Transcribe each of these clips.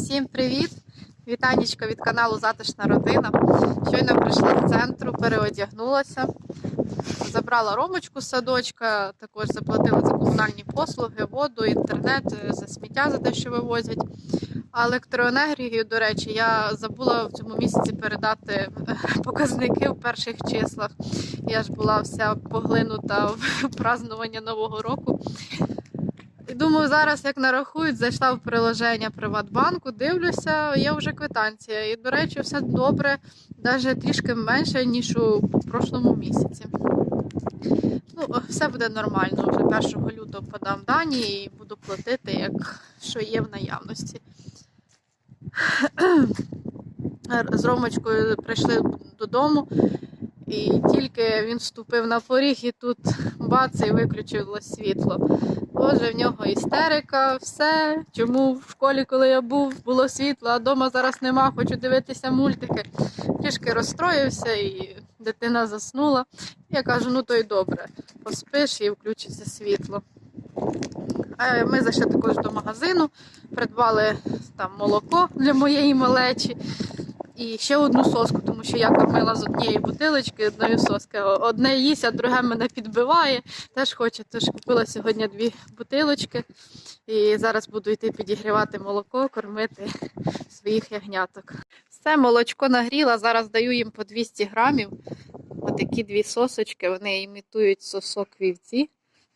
Всім привіт! Вітанечко від каналу Затишна родина. Щойно прийшла з центру, переодягнулася, забрала ромочку з садочка, також заплатила за комунальні послуги, воду, інтернет, за сміття за те, що вивозять. А електроенергію, до речі, я забула в цьому місяці передати е, показники в перших числах. Я ж була вся поглинута в празднування Нового року. Думаю, зараз як нарахують, зайшла в приложення Приватбанку, дивлюся, є вже квитанція. І, до речі, все добре, навіть трішки менше, ніж у прошлому місяці. Ну, все буде нормально. Вже 1 лютого подам дані і буду платити, як що є в наявності. З Ромочкою прийшли додому, і тільки він вступив на поріг, і тут бац, і виключилось світло. Боже, в нього істерика, все. Чому в школі, коли я був, було світло, а вдома зараз нема, хочу дивитися мультики. Трішки розстроївся і дитина заснула. Я кажу, ну то й добре, поспиш і включиться світло. Е, Ми зайшли також до магазину, придбали там молоко для моєї малечі і ще одну соску, тому що я кормила з однієї бутилочки, одної соски. Одне їсть, а друге мене підбиває. Теж хоче, тож купила сьогодні дві бутилочки. І зараз буду йти підігрівати молоко, кормити своїх ягняток. Все, молочко нагріла, зараз даю їм по 200 грамів. Отакі дві сосочки, вони імітують сосок вівці.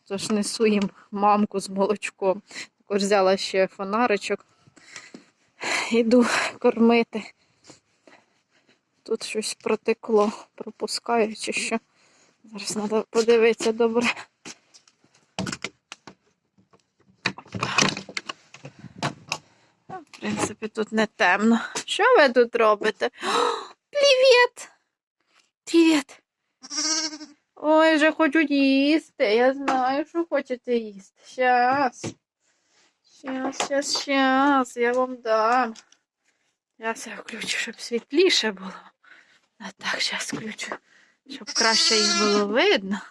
Тож несу їм мамку з молочком. Також взяла ще фонаричок. Іду кормити. Тут щось протекло, пропускаю чи що. Зараз треба подивитися добре. В принципі, тут не темно. Що ви тут робите? Привіт! Привіт! Ой, вже хочуть їсти. Я знаю, що хочете їсти. Щас. Щас, щас, щас. Я вам дам. Я включу, щоб світліше було. А так, зараз включу, щоб краще їх було видно.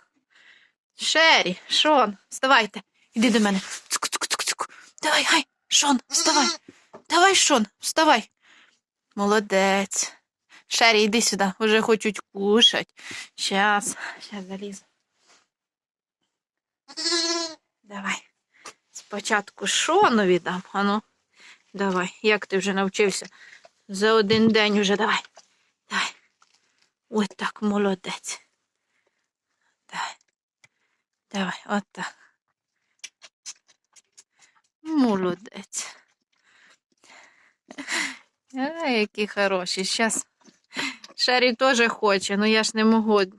Шері, Шон, вставайте. Іди до мене. Цук, цук, цук, цук. Давай, гай, Шон, вставай. Давай, Шон, вставай. Молодець. Шері, іди сюди, вже хочуть кушати. Щас, щас залізу. Давай. Спочатку Шону віддам. Ану, давай. Як ти вже навчився? За один день уже. Давай. Ось так, молодець. Давай. Давай, от так. Молодець. А, які хороші. Щас. Шері теж хоче, але я ж не можу.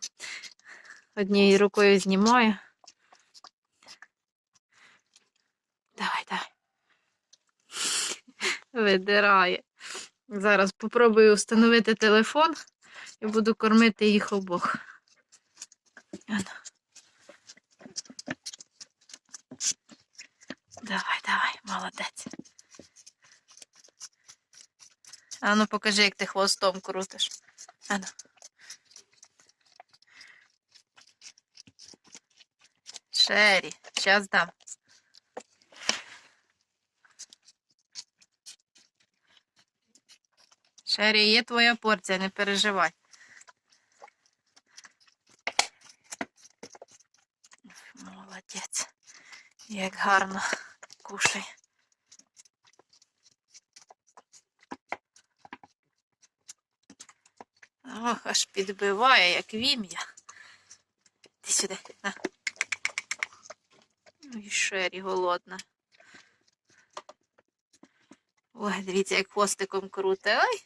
Однією рукою знімаю. Давай, давай. Видирає. Зараз попробую встановити телефон і буду кормити їх обох. Давай, давай, молодець. Ану, покажи, як ти хвостом крутиш. Ану. Шері, час дам. Шері, є твоя порція, не переживай. Молодець. Як гарно кушай. Ох, аж підбиває, як вім'я. Іди сюди. На. Ну і Шері голодна. Ой, дивіться, як хвостиком круте. Ой.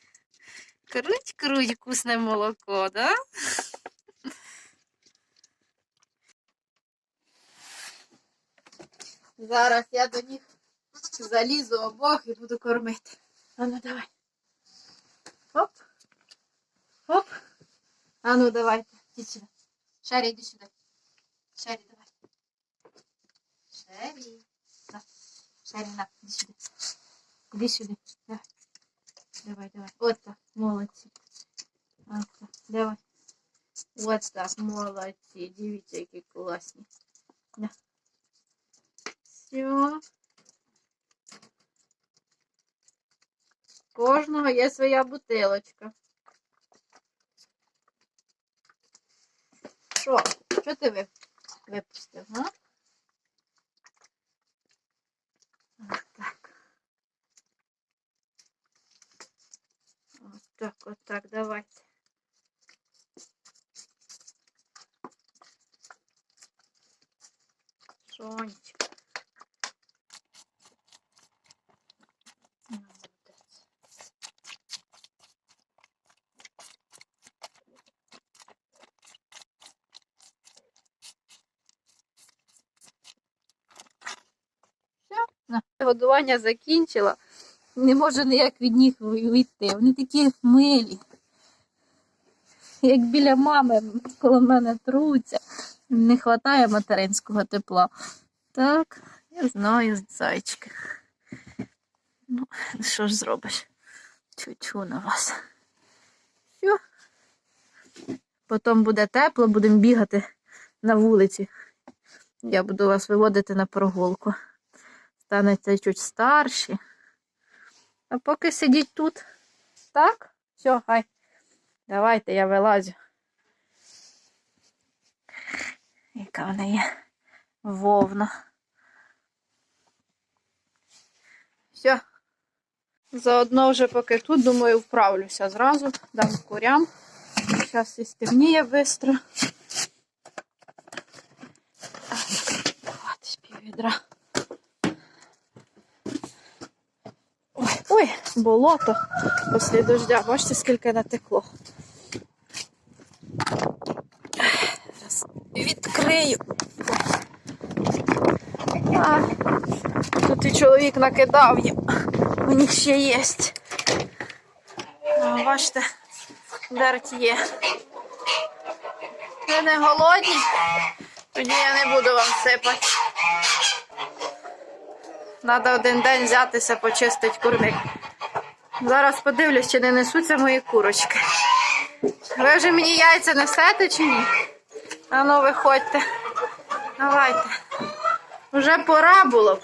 Круть, круть, вкусне молоко, да? Зараз я до них залізу обох і буду кормити. Ану, давай. Хоп. Хоп. Ану, давайте. Іди сюди. Шері, іди сюди. Шері, давай. Шері. На. Шері, на, іди сюди. Іди сюди. Давай. Давай, давай. От так, молодці. От так, давай. От так, молодці. Дивіться, які класні. Да. Все. кожного є своя бутилочка. Що? Що ти га? Ось так. Ось так, давайте. Сонечко. Годування закінчила. Не можу ніяк від них вийти. Вони такі милі. Як біля мами коло мене труться. Не вистачає материнського тепла. Так, я знаю, зайчики. Ну, що ж зробиш? Чу-чу на вас. Все. Потім буде тепло, будемо бігати на вулиці. Я буду вас виводити на прогулку. Станете чуть старші. А поки сидіть тут. Так? Все, хай. Давайте я вилазю. Яка вона є вовна. Все. Заодно вже поки тут, думаю, вправлюся зразу, дам курям. Зараз і стемніє швидко. Хватить піввідра. Ой, ой, болото після дождя. Бачите, скільки натекло. Зараз відкрию. А, тут і чоловік накидав їм. У них ще є. О, бачите, дерть є. Ви не голодні? Тоді я не буду вам сипати. Треба один день взятися, почистити курник. Зараз подивлюсь, чи не несуться мої курочки. Ви вже мені яйця несете чи ні? А ну виходьте. Давайте. Вже пора було б.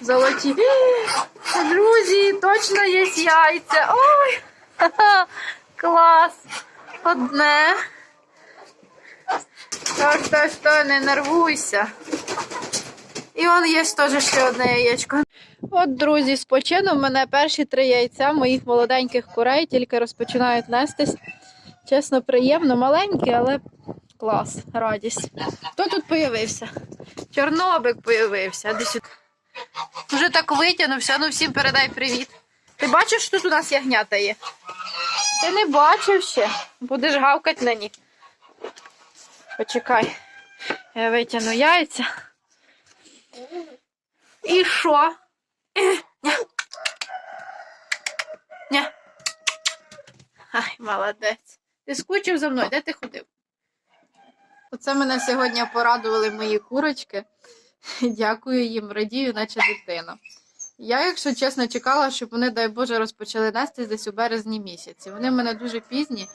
Золоті. Друзі, точно є яйця. Ой! Клас. Одне. Так, так, так, не нервуйся. І он є теж ще одне яєчко. От, друзі, спочинув мене перші три яйця моїх молоденьких курей, тільки розпочинають нестись. Чесно, приємно, маленькі, але клас, радість. Хто тут появився? Чорнобик появився. Вже так витягнувся, ну всім передай привіт. Ти бачиш, що тут у нас ягнята є? Ти не бачив ще. Будеш гавкати на них. Почекай. Я витягну яйця. І що? Ня. Ай, молодець. Ти скучив за мною, де ти ходив? Оце мене сьогодні порадували мої курочки. Дякую їм, радію, наче дитина. Я, якщо чесно, чекала, щоб вони, дай Боже, розпочали нестись десь у березні місяці. Вони в мене дуже пізні.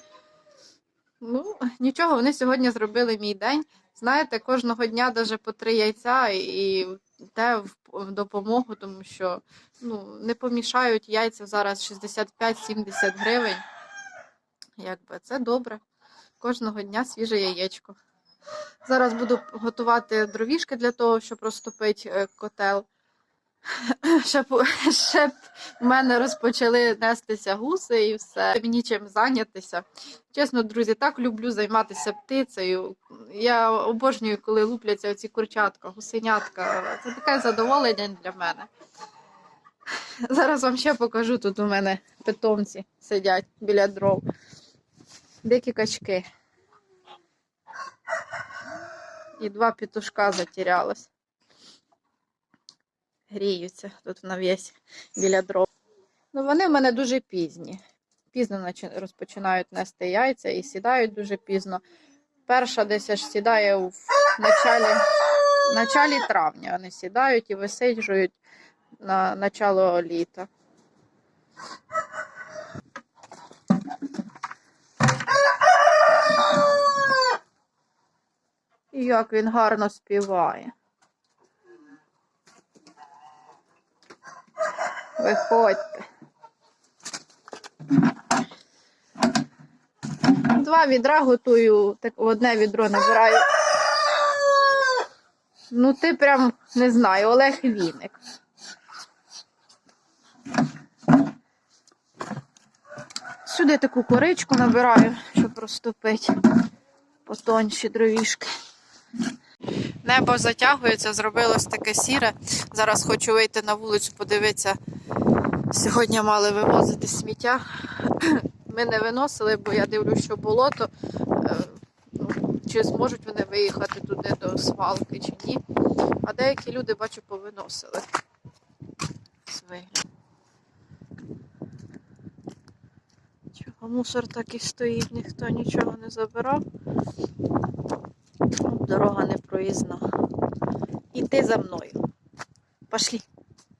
Ну, нічого, вони сьогодні зробили мій день. Знаєте, кожного дня даже по три яйця і те в, допомогу, тому що ну, не помішають яйця зараз 65-70 гривень. Якби це добре. Кожного дня свіже яєчко. Зараз буду готувати дровішки для того, щоб розтопити е, котел. Щоб, щоб в мене розпочали нестися гуси і все. Мені чим зайнятися. Чесно, друзі, так люблю займатися птицею. Я обожнюю, коли лупляться оці курчатка, гусенятка. Це таке задоволення для мене. Зараз вам ще покажу. Тут у мене питомці сидять біля дров. Дикі качки. І два петушка затерялось. Гріються тут в навісі біля дров. Ну, вони в мене дуже пізні. Пізно розпочинають нести яйця і сідають дуже пізно. Перша десь аж сідає в началі, началі травня. Вони сідають і висиджують на начало літа. І як він гарно співає. Виходьте. Два відра готую, так одне відро набираю. Ну, ти прям не знаю, Олег Віник. Сюди таку коричку набираю, щоб розтопити потонші дровішки. Небо затягується, зробилось таке сіре. Зараз хочу вийти на вулицю, подивитися. Сьогодні мали вивозити сміття. Ми не виносили, бо я дивлюсь, що болото. Е, ну, Чи зможуть вони виїхати туди до свалки, чи ні. А деякі люди, бачу, повиносили. Чого мусор так і стоїть, ніхто нічого не забирав. Проїзна. Іди за мною. Пошли.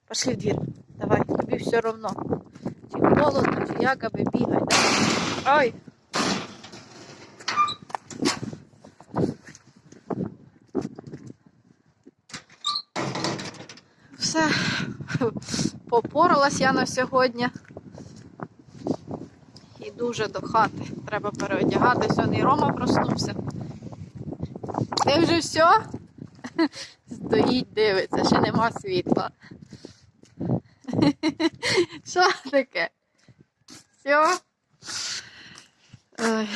Пошли в двір. Давай, тобі все одно. Чи холодно, чи як, аби бігай. Ой. Все. Попоралась я на сьогодні. Іду вже до хати. Треба переодягатися. І Рома проснувся. Ти вже все? Стоїть, дивиться, ще нема світла. Що таке? Все? Ой.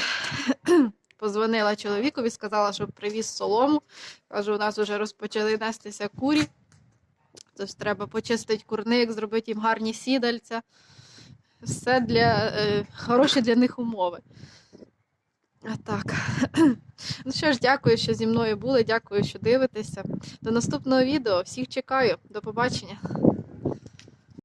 Позвонила чоловікові, сказала, щоб привіз солому. Кажу, у нас вже розпочали нестися курі. Тож треба почистити курник, зробити їм гарні сідальця. Все для е, хороші для них умови. А так. Ну що ж, дякую, що зі мною були. Дякую, що дивитеся. До наступного відео. Всіх чекаю. До побачення.